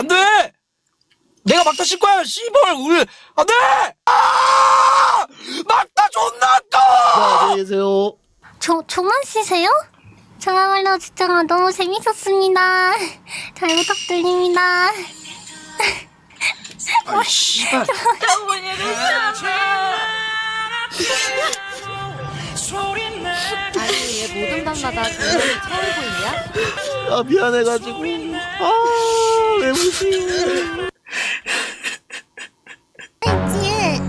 안 돼! 내가 막타 칠 거야, 씨발, 울, 안 돼! 아! 막타 존나 네, 아까워! 안녕히 계세요. 저, 저만 쉬세요? 저야말로 진짜 너무 재밌었습니다. 잘 부탁드립니다. 아이, 씨발. 아니 얘 모든 밤마다 그거를 처음 보이냐? 아, 미안해가지고. 아, 왜 무시해. 했지.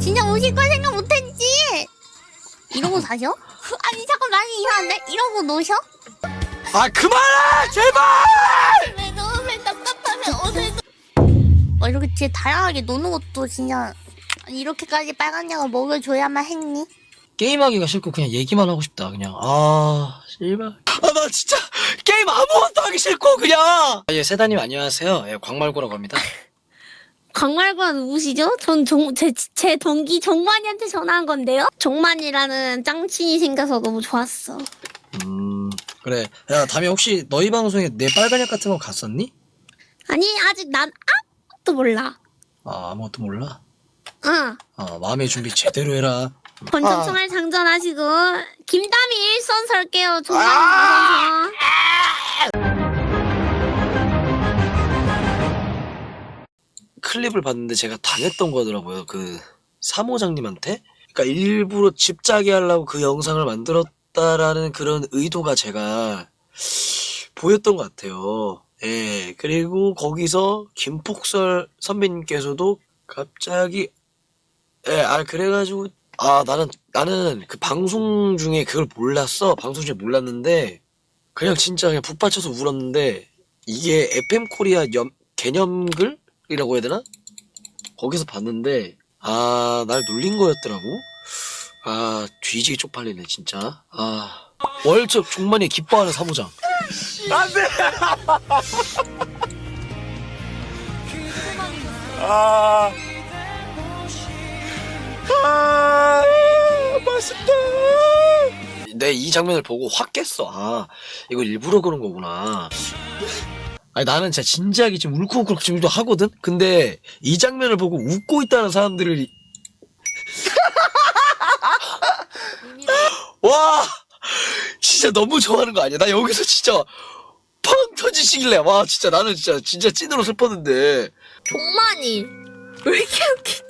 진짜 오실 걸 생각 못 했지. 이러고 사셔? 아니 잠깐 많이 이상한데? 이러고 노셔? 아, 그만해! 제발! 왜 너무 왜 답답하면 오늘도 어, 이렇게 진짜 다양하게 노는 것도 진짜 아니, 이렇게까지 빨간 약을 먹여줘야만 했니? 게임하기가 싫고 그냥 얘기만 하고 싶다 그냥 아 씨발 아 나 진짜 게임 아무것도 하기 싫고 그냥 아, 예 세다님 안녕하세요 예 광말고라고 합니다 광말과 누구시죠? 전 정, 제, 제 동기 정만이한테 전화한 건데요? 정만이라는 짱친이 생겨서 너무 좋았어. 음 그래 야 다음에 혹시 너희 방송에 내 빨간 약 같은 거 갔었니? 아니, 아직 난 아무것도 몰라. 아 아무것도 몰라 응. 아 마음의 준비 제대로 해라 권총총알 장전하시고, 김다미 일선 설게요, 정만이 선수. 클립을 봤는데 제가 당했던 거더라고요. 그 사모장님한테? 그러니까 일부러 집짜게 하려고 그 영상을 만들었다라는 그런 의도가 제가 보였던 것 같아요. 예, 그리고 거기서 김폭설 선배님께서도 갑자기 예, 아 그래가지고 아 나는 나는 그 방송 중에 그걸 몰랐어 방송 중에 몰랐는데 그냥 진짜 그냥 북받쳐서 울었는데 이게 FM 코리아 염, 개념글이라고 해야 되나? 거기서 봤는데 아 날 놀린 거였더라고. 아 뒤지게 쪽팔리네 진짜. 아 월척 종만이 기뻐하는 사무장. 안 돼. 아. 아 맛있다. 내 이 장면을 보고 확 깼어. 아 이거 일부러 그런 거구나. 아니 나는 진짜 진지하게 지금 울컥울컥 지금도 하거든. 근데 이 장면을 보고 웃고 있다는 사람들을 와 진짜 너무 좋아하는 거 아니야? 나 여기서 진짜 펑 터지시길래 와 진짜 나는 진짜 진짜 찐으로 슬펐는데 정만이. 왜 이렇게 웃기?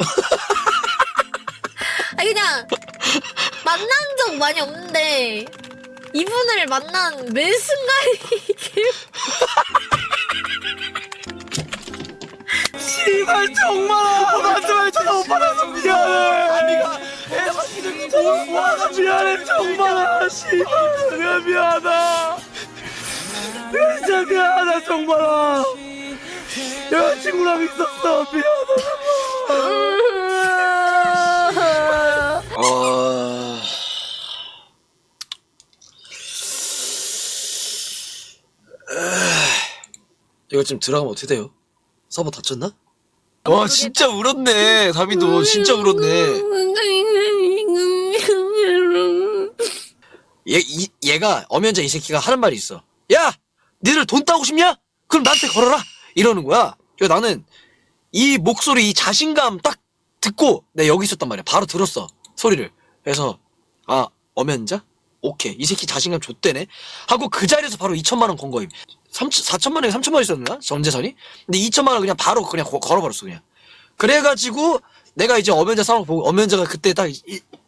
아 그냥 만난 적 많이 없는데 이분을 만난 매 순간이 씨발 정말 마지막에 전화 못 받아서 미안해. 아니가 와 미안해 정말. 씨발 내가 미안하다. 내가 진짜 미안하다 정말. 여자친구랑 있었어. 미안하다 어... 이거 지금 들어가면 어떻게 돼요? 서버 다쳤나? 와 진짜 울었네. 다미도 진짜 울었네. 얘, 이, 얘가 엄연자 이 새끼가 하는 말이 있어. 야! 니들 돈 따고 싶냐? 그럼 나한테 걸어라! 이러는 거야. 그래서 나는 이 목소리 이 자신감 딱 듣고 내가 여기 있었단 말이야. 바로 들었어 소리를. 그래서 아 엄연자? 오케이. 이 새끼 자신감 좆대네. 하고 그 자리에서 바로 2천만 원 건 거임. 3, 4천만 원에 3천만 원 있었나? 전재산이? 근데 2천만 원 그냥 바로 그냥 거- 걸어버렸어 그냥. 그래가지고 내가 이제 엄연자 상황 보고 엄연자가 그때 딱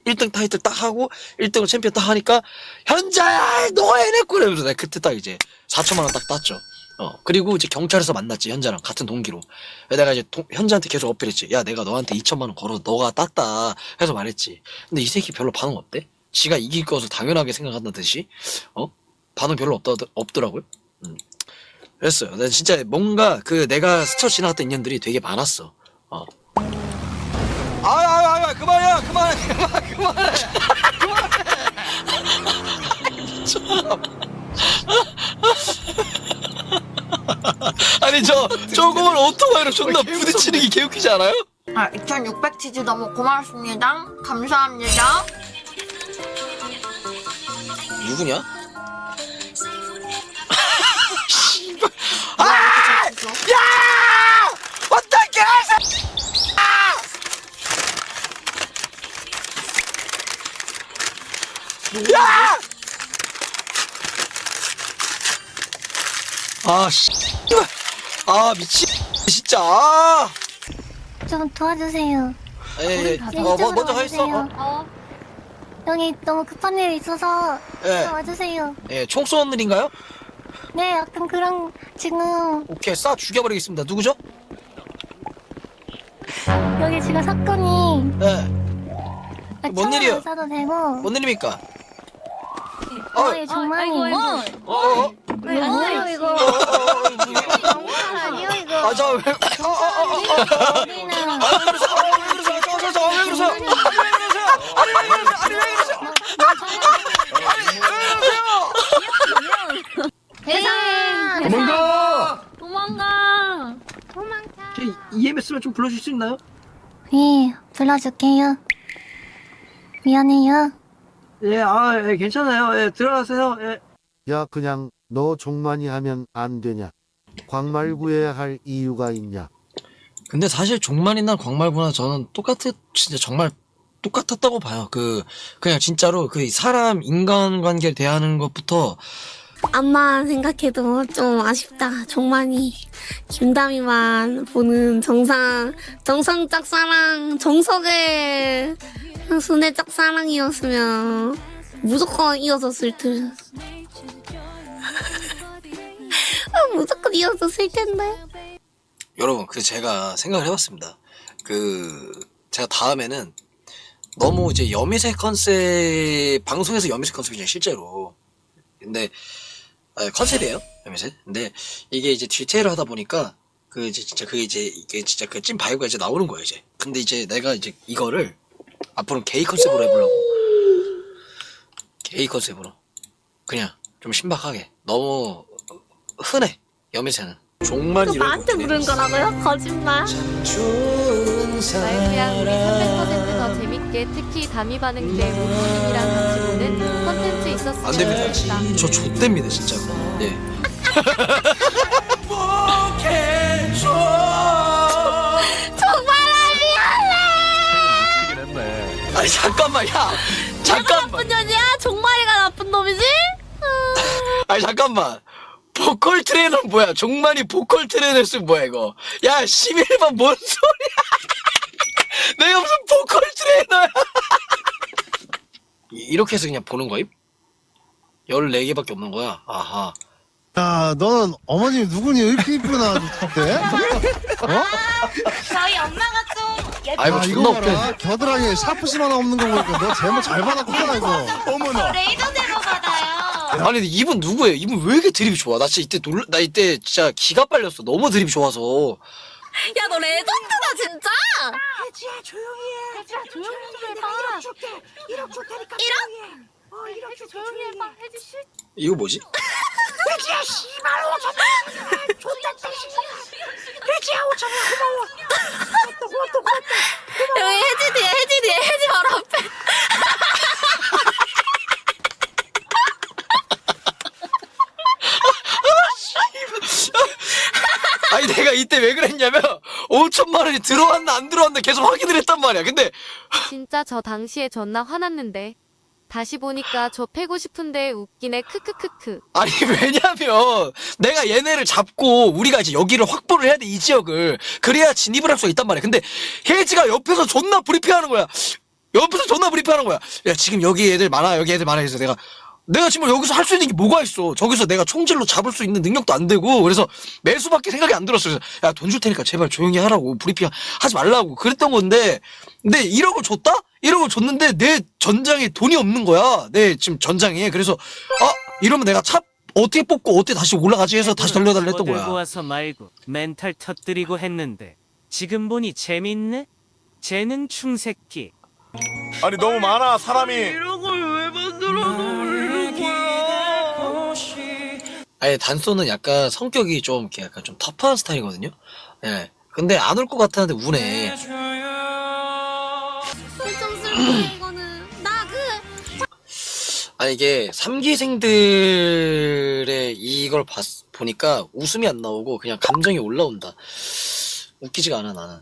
1, 등 타이틀 딱 하고 1등을 챔피언 딱 하니까 현자야! 너 해냈구나! 이러면서 내가 그때 딱 이제 4천만 원 딱 땄죠 어 그리고 이제 경찰에서 만났지 현자랑 같은 동기로. 내가 이제 동- 현자한테 계속 어필했지. 야 내가 너한테 2천만 원 걸어 너가 땄다. 해서 말했지. 근데 이 새끼 별로 반응 없대 지가 이길 것을 당연하게 생각한다듯이? 어? 반응 별로 없다 없더라고요. 음. 그랬어요. 난 진짜 뭔가 그 내가 스쳐 지나갔던 인연들이 되게 많았어. 어. 아유 아유 그만이야 그만해 그만 그만해 아니 저 조그만 오토바이로 존나 부딪히는 게 개웃기지 않아요? 아, 2600 치즈 너무 고맙습니다. 감사합니다. 누구냐? 아! 아, 아! 야! 아, 씨발. 아, 미치. 진짜. 아. 좀 도와주세요. 예, 예. 네, 어, 뭐, 먼저 가 있어. 와주세요. 어? 여기 너무 급한 일 있어서 예. 좀 와주세요. 예, 총 쏘는 일인가요? 네, 약간 그런 지금 오케이, 쏴 죽여버리겠습니다. 누구죠? 여기 지금 사건이 예. 뭔 일이요? 안 써도 되고 뭔 일입니까? 어, 어, 정말 아이고, 아이고. 어, 어. 뭐예요 이거? 아, 아니요 이거. 아, 저, 왜, 어, 어, 어, 어. 우리는 아, 왜 그러세요? 아, 왜 그러세요? 저, 저, 저, 왜 그러세요? 아니, 왜 그러세요? 아니, 왜 그러세요? 아니, 왜 그러세요? 대장 도망가! 도망가. 저 EMS만 좀 불러줄 수 있나요? 네, 불러줄게요. 미안해요. 예, 아, 예, 괜찮아요. 예, 들어가세요. 예. 야 그냥 너 종만이 하면 안 되냐? 광말구해야 할 이유가 있냐? 근데 사실 종말이나 광말구나 저는 똑같은 진짜 정말 똑같았다고 봐요. 그 그냥 진짜로 그 사람 인간관계를 대하는 것부터 암만 생각해도 좀 아쉽다. 정만이 김다미만 보는 정상 정상 짝사랑 정석의 순의 짝사랑이었으면 무조건 이어졌을 듯. 아, 무조건 이어졌을 텐데. 여러분 그 제가 생각을 해봤습니다. 그 제가 다음에는 너무 이제 여미새 컨셉 방송에서 여미새 컨셉이잖아요 실제로. 근데 아, 컨셉이에요 여미새. 근데 이게 이제 디테일을 하다 보니까 그 이제 진짜 그게 이제 이게 진짜 그 찐 바이브가 이제 나오는 거예요 이제. 근데 이제 내가 이제 이거를 앞으로는 게이 컨셉으로 해보려고. 게이 컨셉으로. 그냥 좀 신박하게. 너무 흔해 여미새는. 종만 또 나한테 물은 거라고요? 거짓말. 말그냥 우리 300%더 재밌게 특히 다미 반응 때 모모님이랑 같이 보는 컨텐츠 있었으면 안 됩니다. 좋겠다. 저 좆됩니다, 진짜로. 예. 미치긴 했네. 아니, 잠깐만, 야! 잠깐만! 나쁜 년이야? 종말이가 나쁜 놈이지? 아니, 잠깐만! 보컬 트레이너는 뭐야? 종만이 보컬 트레이너 쓰면 뭐야, 이거? 야, 11번 뭔 소리야! 내가 무슨 보컬 트레이너야! 이- 이렇게 해서 그냥 보는 거임? 14개밖에 없는 거야? 아하. 야, 너는 어머님이 누구니? 왜 이렇게 이쁘나, 그때? 어? 저희 엄마가 좀 아이고, 아, 존나 이거. 봐라. 겨드랑이에 샤프심 하나 없는 거 보니까 너 제목 잘 받았구나, 이거. 어머나! 레이저대로 받 아니, 근데 이분 누구예요? 이분 왜 이렇게 드립이 좋아? 나 진짜 이때 놀라, 나 이때 진짜 기가 빨렸어. 너무 드립이 좋아서. 야, 너 레전드다, 진짜! 이거 뭐지? 여기 해지 뒤에, 해지 뒤에, 해지 바로 앞에. 아니 내가 이때 왜 그랬냐면 5천만 원이 들어왔나 안 들어왔나 계속 확인을 했단 말이야. 근데 진짜 저 당시에 존나 화났는데 다시 보니까 저 패고 싶은데 웃기네 크크크크. 아니 왜냐면 내가 얘네를 잡고 우리가 이제 여기를 확보를 해야 돼 이 지역을 그래야 진입을 할 수가 있단 말이야. 근데 혜지가 옆에서 존나 브리핑하는 거야. 옆에서 존나 브리핑하는 거야. 야 지금 여기 애들 많아 여기 애들 많아 해서 내가 내가 지금 여기서 할 수 있는 게 뭐가 있어. 저기서 내가 총질로 잡을 수 있는 능력도 안 되고 그래서 매수밖에 생각이 안 들었어. 그래서 야돈 줄 테니까 제발 조용히 하라고 브리핑 하지 말라고 그랬던 건데 근데 1억을 줬다? 1억을 줬는데 내 전장에 돈이 없는 거야. 내 지금 전장에 그래서 아 이러면 내가 차 어떻게 뽑고 어떻게 다시 올라가지 해서 다시 돌려달라 했던 들고 거야. 와서 말고 멘탈 터뜨리고 했는데 지금 보니 재밌네? 쟤는 충새끼. 아니, 너무 많아, 사람이. 아니 단소는 약간 성격이 좀 이렇게 약간 좀 터프한 스타일이거든요. 예. 근데 안 올 것 같았는데 우네. 좀 슬프네, 이거는. 나 그, 아니 이게 삼기생들의 이걸 봤, 보니까 웃음이 안 나오고 그냥 감정이 올라온다. 웃기지가 않아 나는.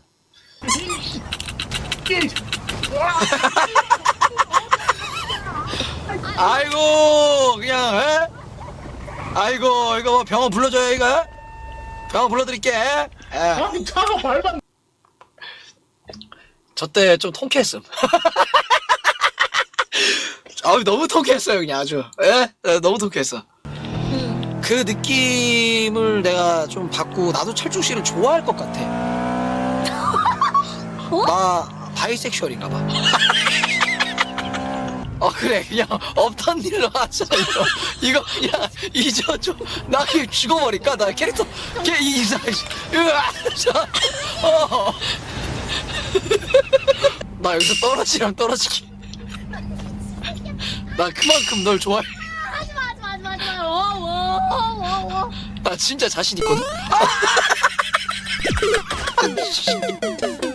아이고 그냥 에? 아이고 이거 뭐 병원 불러줘요 이거? 병원 불러드릴게. 예. 아니 차가 밟았 저때 좀 통쾌했음. 아우 너무 통쾌했어요 그냥 아주. 예? 예, 너무 통쾌했어. 그 느낌을 내가 좀 받고 나도 철중 씨를 좋아할 것 같아. 나 바이섹슈얼인가 봐 어 그래. 그냥 없던 일로 하자 이거. 이거 그냥 잊어 좀나 그냥 죽어버릴까? 나 캐릭터 걔 이사 으아 저, 어. 나 여기서 떨어지랑 떨어지기. 나 그만큼 널 좋아해. 하지 마 하지 마 하지 마 하지마 워워워워 나 진짜 자신 있거든. 아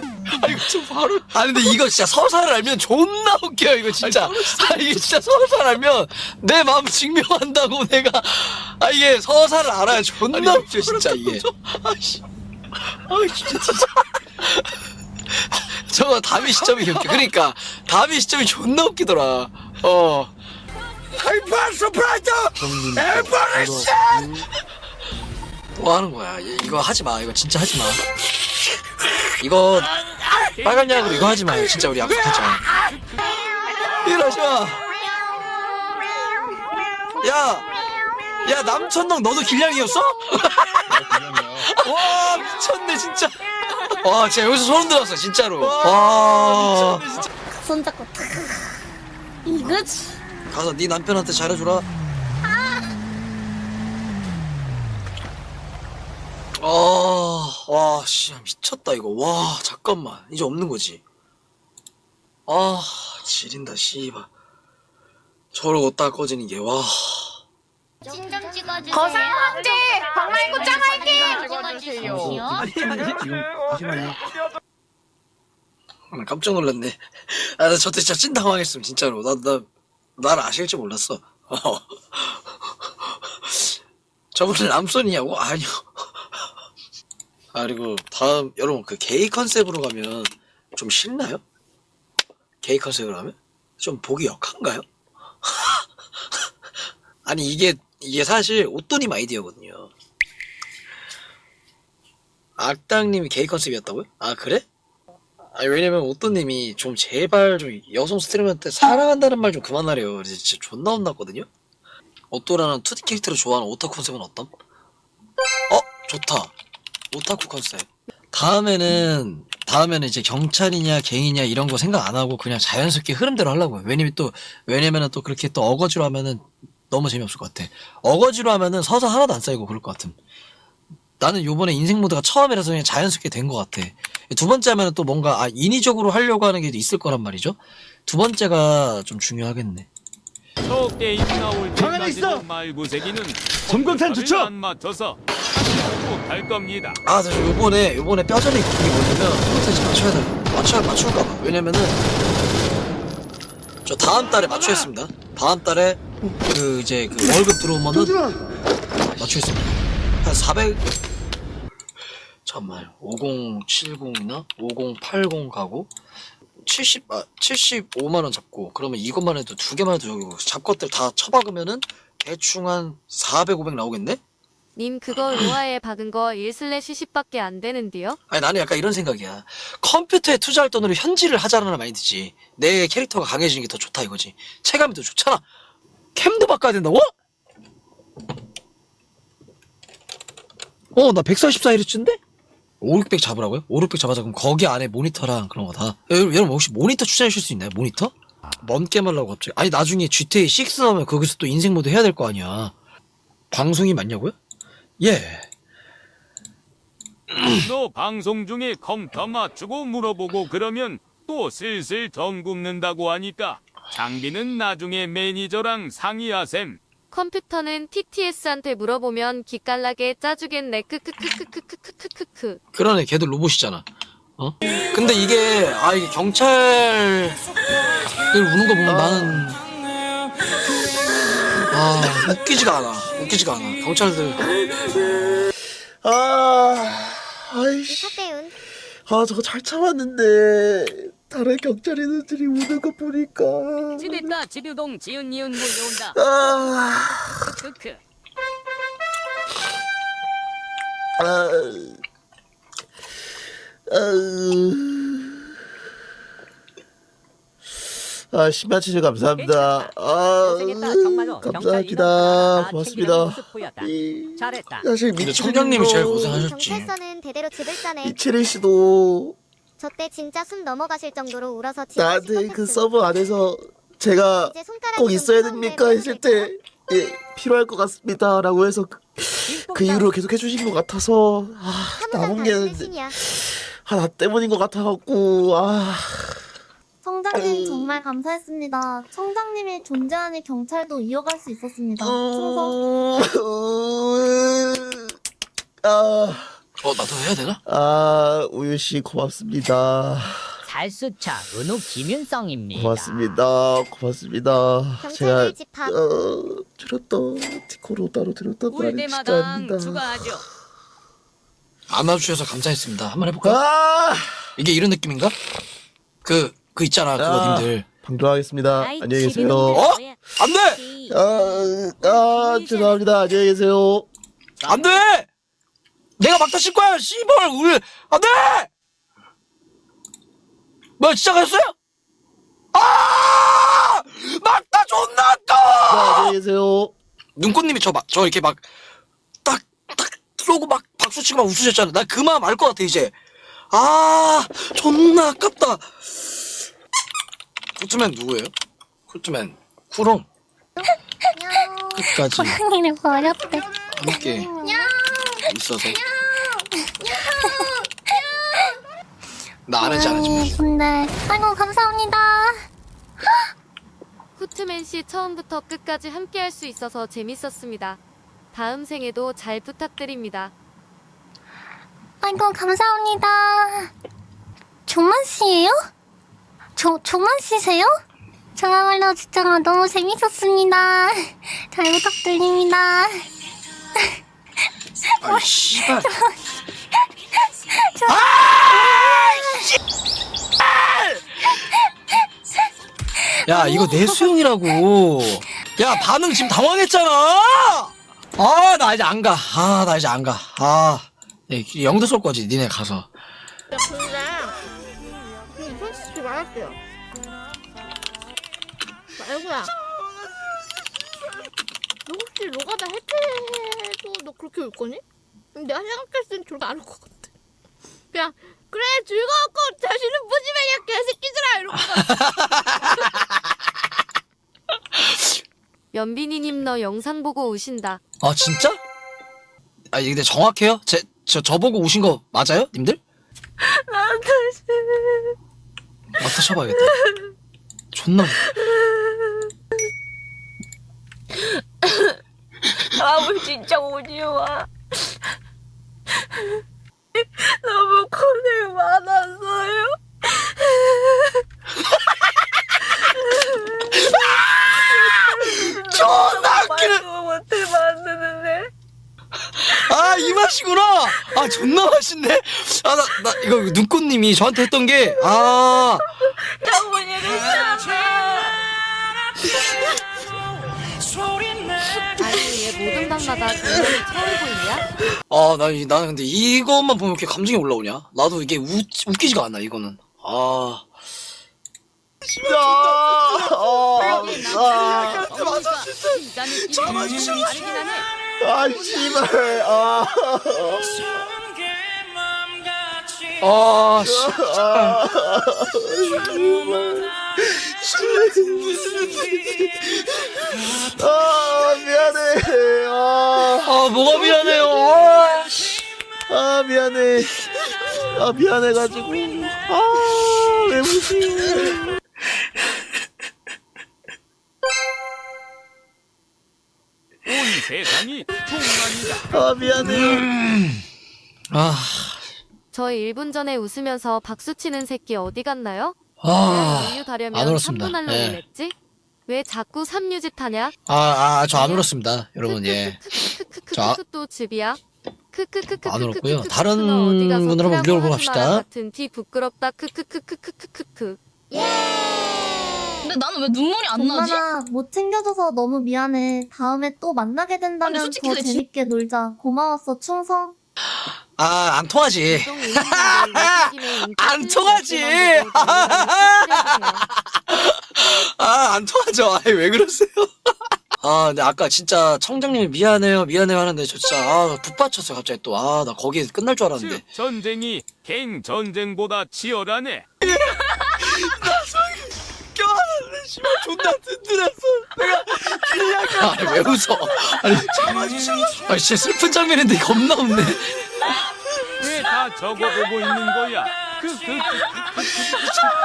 이거 좀 바로. 아 근데 이거 진짜 서사를 알면 존나 웃겨요 이거 진짜. 아 이게 진짜 서사를 알면 내 마음 증명한다고 내가. 아 이게 서사를 알아야 존나 웃겨 진짜 이게. 아씨. 아 진짜 진짜. 저거 다미 시점이 웃겨. 그러니까 다미 시점이 존나 웃기더라. 어. 하이퍼 서프라이즈! 에버리션 뭐 하는 거야? 이- 이거 하지 마. 이거 진짜 하지 마 이거 빨간 약으로 이거 하지 마요. 진짜 우리 약속했잖아 이러지 마야 야 남천동 너도 길냥이였어? 와 미쳤네 진짜. 와 진짜 여기서 소름 들었어 진짜로. 와 손잡고 탁. 이거지. 가서 네 남편한테 잘해주라. 아, 와, 씨, 미쳤다, 이거. 와, 잠깐만. 이제 없는 거지. 아, 지린다, 씨발. 저러고 딱 꺼지는 게, 와. 찐좀 찍어주세요. 거상 황제 광말고 짱 화이팅! 찍어주세요. 나 깜짝 놀랐네. 아, 나 저때 진짜 찐 당황했음, 진짜로. 나, 나, 날 아실 줄 몰랐어. 어. 저분은 남손이냐고? 아니요. 아, 그리고 다음, 여러분, 그 게이 컨셉으로 가면 좀 싫나요? 게이 컨셉으로 하면? 좀 보기 역한가요? 아니, 이게, 이게 사실 옷도님 아이디어거든요. 악당님이 게이 컨셉이었다고요? 아, 그래? 아니 왜냐면 오또님이 좀 제발 좀 여성 스트리머한테 사랑한다는 말 좀 그만하래요. 진짜 존나 혼났거든요. 오또라는 2D 캐릭터를 좋아하는 오타쿠 컨셉은 어떤? 어 좋다. 오타쿠 컨셉. 다음에는 다음에는 이제 경찰이냐 갱이냐 이런 거 생각 안 하고 그냥 자연스럽게 흐름대로 하려고요. 왜냐면 또 왜냐면은 또 그렇게 또 어거지로 하면은 너무 재미없을 것 같아. 어거지로 하면은 서사 하나도 안 쌓이고 그럴 것 같음. 나는 요번에 인생 모드가 처음이라서 그냥 자연스럽게 된 것 같아. 두 번째 하면은 또 뭔가 아 인위적으로 하려고 하는 게 있을 거란 말이죠. 두 번째가 좀 중요하겠네. 저 게임 나올 가만히 있어! 말구새기는 섬광탄 투척! 안 맞춰 서갈 겁니다. 아, 저 요번에 요번에 뼈저리 그게 뭐냐면 컨텐츠 맞춰야 돼. 맞춰야 맞출까 봐. 왜냐면은 저 다음 달에 맞추겠습니다. 다음 달에 그 이제 그 월급 들어오면은 맞추겠습니다. 한 400. 잠깐만. 5070이나 5080 가고 70, 아, 75만원 잡고, 그러면 이것만 해도 두 개만 해도 저기 잡것들 다 쳐박으면은 대충 한 400, 500 나오겠네? 님 그거 로아에 박은 거 1슬래시 10밖에 안 되는데요? 아니 나는 약간 이런 생각이야. 컴퓨터에 투자할 돈으로 현질을 하자라는 마인드지. 내 캐릭터가 강해지는 게 더 좋다 이거지. 체감이 더 좋잖아. 캠도 바꿔야 된다고? 어, 나 144Hz인데? 5, 600 잡으라고요? 5, 600 잡아자 그럼 거기 안에 모니터랑 그런 거 다. 여러분, 여러분 혹시 모니터 추천해 주실 수 있나요? 모니터? 먼 게임 하려고 갑자기. 아니 나중에 GTA 6 나오면 거기서 또 인생 모드 해야 될 거 아니야. 방송이 맞냐고요? 예. 너 방송 중에 컴퓨터 맞추고 물어보고 그러면 또 슬슬 정 굽는다고 하니까 장비는 나중에 매니저랑 상의하셈. 컴퓨터는 TTS한테 물어보면 기깔나게 짜주겠네 크크크크크크크크크 그러네 걔들 로봇이잖아 어? 근데 이게 아 이게 경찰들 우는 거 보면 나는 아 웃기지가 않아. 웃기지가 않아. 경찰들. 아, 아이씨. 아, 저거 잘 참았는데. 다른 경찰인들이 우는 거 보니까. 지냈다. 지두동 지은 이은 뭐 몰려온다. 아, 크크크. 아, 아, 아, 신발 치즈 감사합니다. 아, 음, 감사합니다. 고맙습니다. 잘했다. 사실 근데 청장님이 제일 고생하셨지. 경찰서는 대대로 집을 이 짜네. 채린 씨도 저때 진짜 숨 넘어가실 정도로 울어서 집에 나한테 그 서버 안에서 제가 꼭 있어야 됩니까 했을 때 예, 필요할 것 같습니다라고 해서 그, 그 이후로 계속 해주신 것 같아서 아, 남은 게 아, 나 때문인 것 같아갖고 아 청장님 음. 정말 감사했습니다. 청장님이 존재하는 경찰도 이어갈 수 있었습니다. 어. 충성. 어. 아, 어 나도 해야 되나? 아, 우유 씨 고맙습니다. 잘수차 은우 김윤성입니다. 고맙습니다. 고맙습니다. 제가 집합. 어, 들었던 티코로 따로 들었던 올 말이 진짜 때마다 아닙니다. 추가하죠. 안아주셔서 감사했습니다. 한번 해볼까? 아, 이게 이런 느낌인가? 그 그 있잖아 아. 그거님들. 방조하겠습니다. 안녕히 계세요. 어? 안 돼! 아, 아, 죄송합니다. 안녕히 계세요. 안 돼! 내가 막다 칠 거야. 씨발 우리 안 돼! 뭐 진짜 가셨어요? 아! 막다 존나 네, 안녕히 계세요. 눈꽃님이 저 막 저 이렇게 막 딱, 딱 쏘고 막 박수 치고 막 웃으셨잖아. 나 그만 알 것 같아, 이제. 아, 존나 아깝다. 쿨트맨 누구예요? 쿨트맨 쿠롱 끝까지 고양이를 버렸대. 함께 있어서 나 안 했지 안 했지 고양이 분들. 네, 아이고 감사합니다. 후트맨 씨 처음부터 끝까지 함께 할 수 있어서 재밌었습니다. 다음 생에도 잘 부탁드립니다. 아이고 감사합니다. 종만 씨예요? 저, 조만 쓰세요? 정말로 진짜 너무 재밌었습니다. 잘 부탁드립니다. 아이 어, 씨발. 저, 아, 야 이거 내 수영이라고. 야 반응 지금 당황했잖아. 아 나 이제 안 가. 아 나 이제 안 가. 아, 아 예, 영도 쏠 거지 니네 가서. 아영구야 너 혹시 로가다 해체해도 너 그렇게 울 거니? 내가 생각했을 땐 저렇게 안울 것 같아 그냥 그래 즐거웠고 자신은 보지 마야 개새끼들아 이러고 연빈이님 너 영상 보고 오신다. 아 진짜? 아 근데 정확해요? 제, 저, 저보고 오신 거 맞아요? 님들? 나 다시 맞다 쳐봐야겠다 존나. 아버지 진짜 오지 마. 너무 고생 많았어요. 존나 웃기는. 아, 이 맛이구나! 아, 존나 맛있네! 아, 나, 나, 이거, 눈꽃님이 저한테 했던 게, 아, 시간마다 눈물을 채우고 있냐? 아, 나는 근데 이것만 보면 이렇게 감정이 올라오냐? 나도 이게 웃, 웃기지가 않아, 이거는. 아. 진짜. 아, 아, 맞아, 진짜. 나는 이런 춤이 아니긴 하네. 아, 씨발. 아, 아, 아. 씨. 아, 아 미안해. 아, 아 뭐가 미안해요? 아, 아 미안해. 아 미안해가지고. 아왜 웃으세요 세상이 아 미안해요. 음. 아저 1분 전에 웃으면서 박수 치는 새끼 어디 갔나요? 아, 우유 다려면 안 3분 할로 예. 냈지? 왜 자꾸 삼유집 타냐? 아, 아, 아 저안 울었습니다. 여러분, 예. 크크크크크또 아- 즙이야. 크크크크크크크. 안 울었고요. 다른 분으로 한번 물어보고 갑시다. 같은 티 부끄럽다. 크크크크크크크크. 근데 나는 왜 눈물이 안 나지? 엄마 못 챙겨줘서 너무 미안해. 다음에 또 만나게 된다면 아니, 솔직히 더 재밌게 놀자. 고마웠어, 충성. 아, 안 통하지. 안 통하지. 아, 안 통하죠. 아이, 왜 그러세요? 아, 근데 아까 진짜 청장님이 미안해요, 미안해요 하는데 저 진짜, 아, 북받쳤어요, 갑자기 또. 아, 나 거기에 끝날 줄 알았는데. 즉 전쟁이 갱 전쟁보다 치열하네. 껴안았네, 씨발, 존나 든든했어. 내가, 길냐가. 아니, 왜 웃어? 아니, 참아주셔. 아니, 진짜 슬픈 장면인데 겁나 웃네. 왜다 적어보고 있는 거야? 그, 그, 그,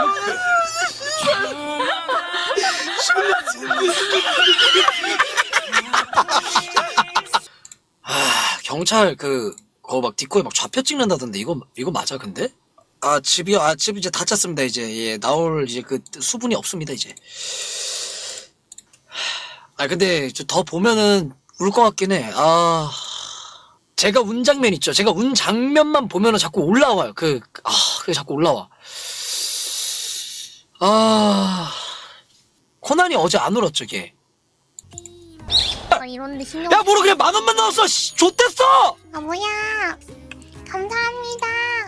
아 경찰 그거 막 디코에 막 좌표 찍는다던데 이거 이거 맞아 근데? 아 집이요? 아 집 이제 다 짰습니다 이제. 예 나올 이제 그 수분이 없습니다 이제. 아 근데 저 더 보면은 울 것 같긴 해아. 제가 운 장면 있죠. 제가 운 장면만 보면은 자꾸 올라와요. 그, 아, 그게 자꾸 올라와. 아. 코난이 어제 안 울었죠, 걔. 아, 이런데 신경. 야, 뭐로 그냥 만 원만 넣었어! 씨, 좆됐어! 아 뭐야? 감사합니다.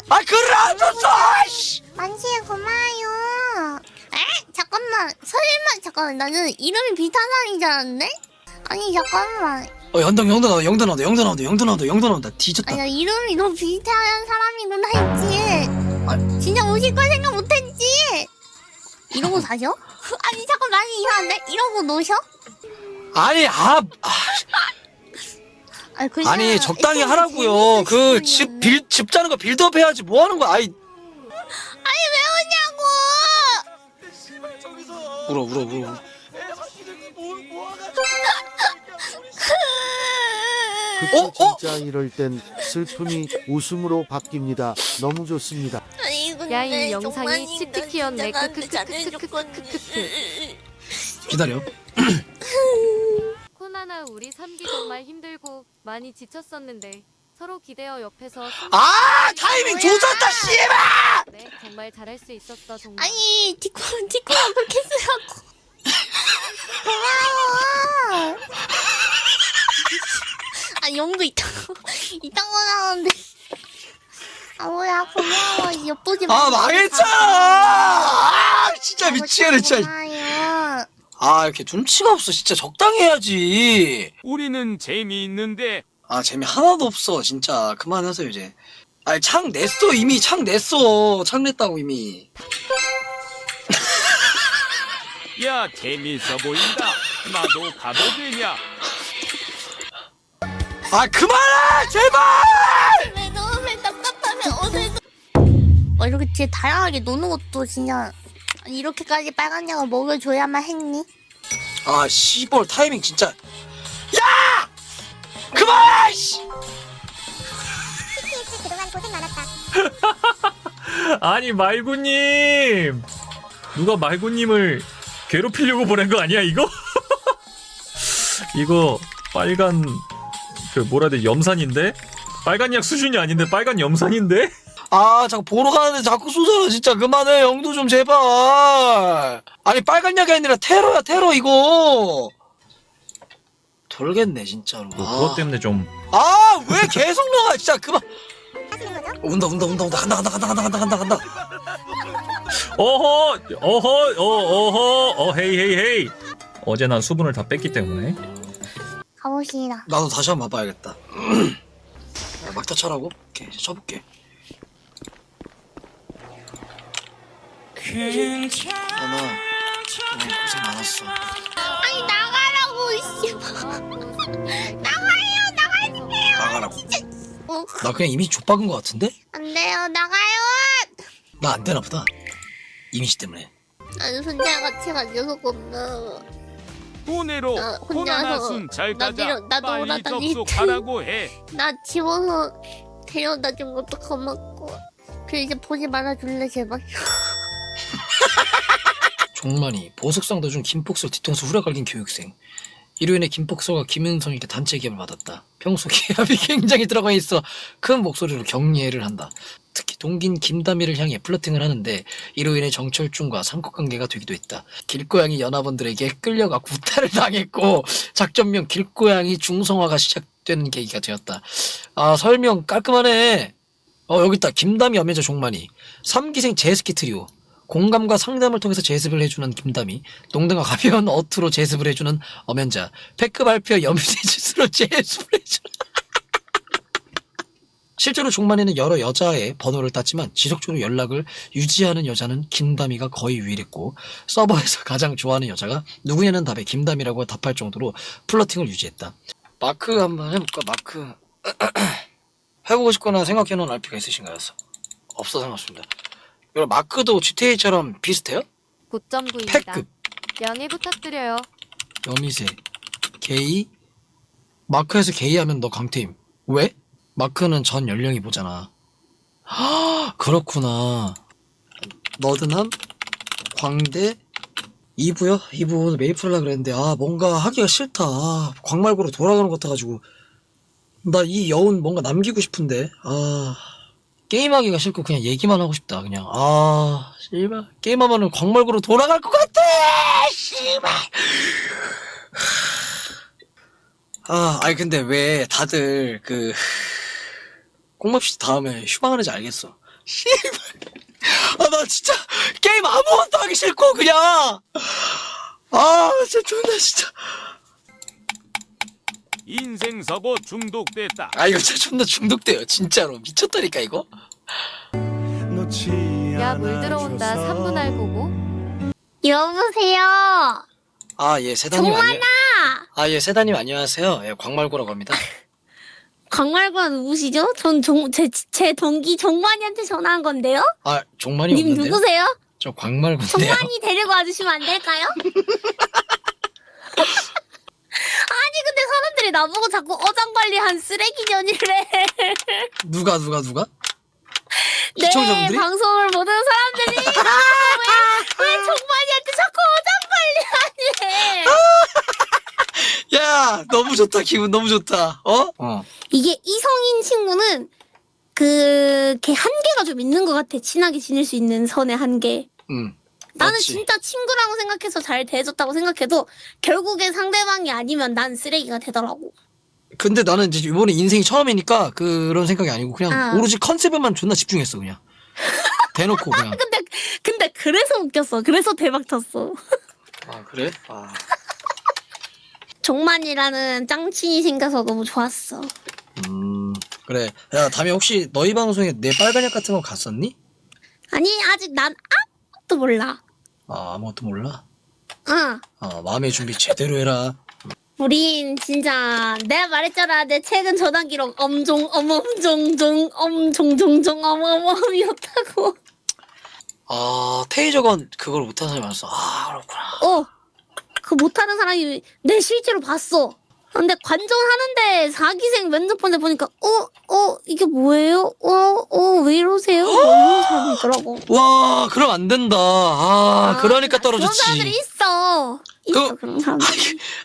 아, 글을 안 줬어! 씨! 만시에 고마워요. 에? 잠깐만. 설마 잠깐만 나는 이름이 사람인 줄 알았네? 아니 잠깐만. 어, 연동, 영도 나온다, 영도 나온다, 영도 나온다, 영도 나온다, 영도 나온다. 뒤졌다. 아니 나 이름이 너무 비슷한 사람이구나 했지. 아. 진짜 오실 걸 생각 못했지. 이러고 사셔? 아니 잠깐 많이 이상한데? 이러고 노셔? 아니, 아, 아, 아니, 아니, 적당히 하라고요. 그, 집. 빌, 집 자는 거 빌드업 해야지. 뭐 하는 거야? 아이, 아니 왜 오냐고! 울어, 울어, 울어. 어? 그치 어? 진짜 이럴 땐 슬픔이 웃음으로 바뀝니다. 너무 좋습니다. 야, 이 영상이 정말 찝찝이었네. 진짜 나한테 잘해줬거든. 기다려. 코나나 우리 삼기 정말 힘들고 많이 지쳤었는데 서로 기대어 옆에서 아 타이밍 조졌다 씨발. 네, 정말 잘할 수 있었다 정말. 아니 디코 디코랑 그렇게 쓰라고 고마워 아 영도 이딴 거 이딴 거 나오는데 아 뭐야 고마워 엿보지 아, 말고. 망했잖아! 아, 진짜 미치겠네, 진짜. 고마워요 아, 이렇게 눈치가 없어. 진짜 적당히 해야지. 우리는 재미있는데 아, 재미 하나도 없어. 진짜. 그만하세요, 이제. 아니, 창 냈어. 이미 창 냈어. 창 냈다고, 이미. 야 재미있어 보인다. 나도 가도 되냐? 아, 그만해! 제발! 왜 너무 답답하면 오늘도 어 이렇게 진짜 다양하게 노는 것도 진짜 이렇게까지 빨간 약을 먹여줘야만 했니? 아, 씨벌, 타이밍 진짜. 야! 그만해! 씨! 그동안 고생 많았다 아니 말구님 누가 말구님을 괴롭히려고 보낸 거 아니야 이거? 이거 빨간 그 뭐라 해야 돼 염산인데? 빨간 약 수준이 아닌데 빨간 염산인데? 아, 자꾸 보러 가는데 자꾸 쏘잖아. 진짜 그만해. 영도 좀 제발. 아니, 빨간 약이 아니라 테러야, 테러, 이거. 돌겠네, 진짜로. 뭐 아. 그것 때문에 좀 아, 왜 계속 나와, 진짜. 그만. 온다, 온다, 온다, 온다. 간다, 간다, 간다, 간다, 간다, 간다, 간다. 어허 어허 어 어허 어 헤이 헤이 헤이 어제 난 수분을 다 뺐기 때문에 가봅시다 나도 다시 한번 봐봐야겠다. 야, 막타 쳐라고? 오케이, 쳐볼게. 하나, 어, 고생 많았어. 아니 나가라고 씨 나가요 나가주세요 나가라고. 어, 나 그냥 이미 족박은 것 같은데? 안 돼요 나가요 나 안 되나 보다. 이미지 때문에. 아니 손자 같이 가져서 겁나 돈으로 나 혼자서 코나나 순 잘 나 가자. 나도 빨리 올라다닐 접속하라고 해. 나 집어서 데려다 준 것도 고맙고 그 이제 보지 말아줄래 제발 종만이 보석상도 준 김폭설 뒤통수 후려갈긴 교육생. 이로 인해 김폭설과 김윤성에게 단체 기합을 받았다. 평소 기합이 굉장히 들어가 있어 큰 목소리로 격려를 한다. 특히 동긴 김다미를 향해 플러팅을 하는데 이로 인해 정철중과 삼각관계가 되기도 했다. 길고양이 연합원들에게 끌려가 구타를 당했고 작전명 길고양이 중성화가 시작 되는 계기가 되었다. 아 설명 깔끔하네. 어 여기 있다. 김다미 엄연자 종만이 3기생 제스키 트리오 공감과 상담을 통해서 제습을 해주는 김다미 농담과 가벼운 어투로 제습을 해주는 엄연자 팩크 발표 염세짓으로 제습을 해주는 실제로 종만이는 여러 여자의 번호를 땄지만 지속적으로 연락을 유지하는 여자는 김다미가 거의 유일했고 서버에서 가장 좋아하는 여자가 누구냐는 답에 김다미라고 답할 정도로 플러팅을 유지했다. 마크 한번 해볼까? 마크 해보고 싶거나 생각해놓은 RP가 있으신가요? 없어 상관없습니다. 여러분 마크도 GTA처럼 비슷해요? 9.9입니다. 패급 양해 부탁드려요. 여미새 게이 마크에서 게이 하면 너 강태임 왜? 마크는 전 연령이 보잖아. 하 그렇구나. 너드남 광대 2부요? 2부 오늘 메이플 하려 그랬는데 아 뭔가 하기가 싫다. 아, 광말고로 돌아가는 것 같아가지고. 나 이 여운 뭔가 남기고 싶은데. 아 게임하기가 싫고 그냥 얘기만 하고 싶다 그냥. 아 씨발. 게임하면은 광말고로 돌아갈 것 같아 씨발. 아, 아니 근데 왜 다들 그 꽁밥씨 다음에 휴방하는지 알겠어. 씨발. 아, 나 진짜 게임 아무것도 하기 싫고 그냥. 아, 진짜 존나 진짜. 인생 서버 중독됐다. 아, 이거 진짜 존나 중독돼요. 진짜로 미쳤다니까 이거. 야 물 들어온다 3분 알 고고. 여보세요. 아, 예, 세다님 안녕. 정만아. 아, 예, 세다님 안녕하세요. 예, 광말고라고 합니다. 광말과 누구시죠? 전제제 동기 정만이한테 전화한 건데요. 아, 종만이 님 없는데요? 누구세요? 저 광말고인데요. 정만이 데리고 와주시면 안 될까요? 아니 근데 사람들이 나보고 자꾸 어장관리한 쓰레기년이래. 누가 누가 누가? 내 시청자분들이? 방송을 보는 사람들이 왜, 왜 정만이한테 자꾸 어장관리하니? 야, 너무 좋다. 기분 너무 좋다. 어? 어. 이게 이성인 친구는 그걔 한계가 좀 있는 것 같아. 친하게 지낼 수 있는 선의 한계. 음. 나는 맞지. 진짜 친구라고 생각해서 잘 대해줬다고 생각해도 결국엔 상대방이 아니면 난 쓰레기가 되더라고. 근데 나는 이제 이번에 인생이 처음이니까 그런 생각이 아니고 그냥 아. 오로지 컨셉에만 존나 집중했어 그냥 대놓고 그냥 근데 근데 그래서 웃겼어. 그래서 대박 쳤어. 아 그래? 아 종만이라는 짱친이 생겨서 너무 좋았어. 음, 그래 야 다음에 혹시 너희 방송에 내 빨간약 같은 거 갔었니? 아니 아직 난 아무것도 몰라. 아 아무것도 몰라 응. 아 마음의 준비 제대로 해라 우린 진짜 내가 말했잖아 내 최근 전화 기록 엄종 어멈종종 엄종종종 어머머이었다고. 아 테이저건 그걸 못하는 사람이 많았어 아 그렇구나 어. 그 못하는 사람이 내 실제로 봤어. 근데 관전하는데 사기생 면접 볼때 보니까 어? 어? 이게 뭐예요? 어? 어? 왜 이러세요? 뭐 이런 사람이 있더라고. 와 그럼 안 된다 아, 그러니까 그런 사람들이 떨어졌지 있어. 있어 그- 그런 사람들.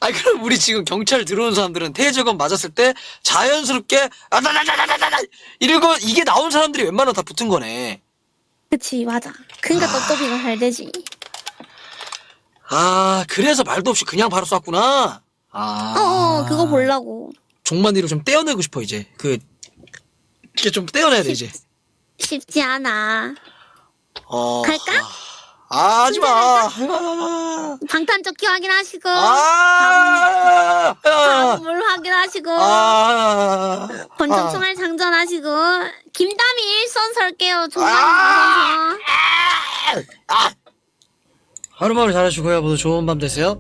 아니 그럼 우리 지금 경찰 들어온 사람들은 테이저건 맞았을 때 자연스럽게 아다다다다다다 이러고 이게 나온 사람들이 웬만하면 다 붙은 거네 그치 맞아. 그러니까 떡더비가 잘 되지. 아, 그래서 말도 없이 그냥 바로 쐈구나. 아. 어 어 그거 보려고. 종만이로 좀 떼어내고 싶어, 이제. 그, 이게 좀 떼어내야 돼, 이제. 쉽지 않아. 어. 갈까? 아, 하지 마. 아, 방탄조끼 확인하시고 아, 아, 물 확인하시고 아, 권총총알 장전하시고 김다미 일선 설게요. 종만이 아! 나서서. 하루마루 잘하시고요. 모두 좋은 밤 되세요.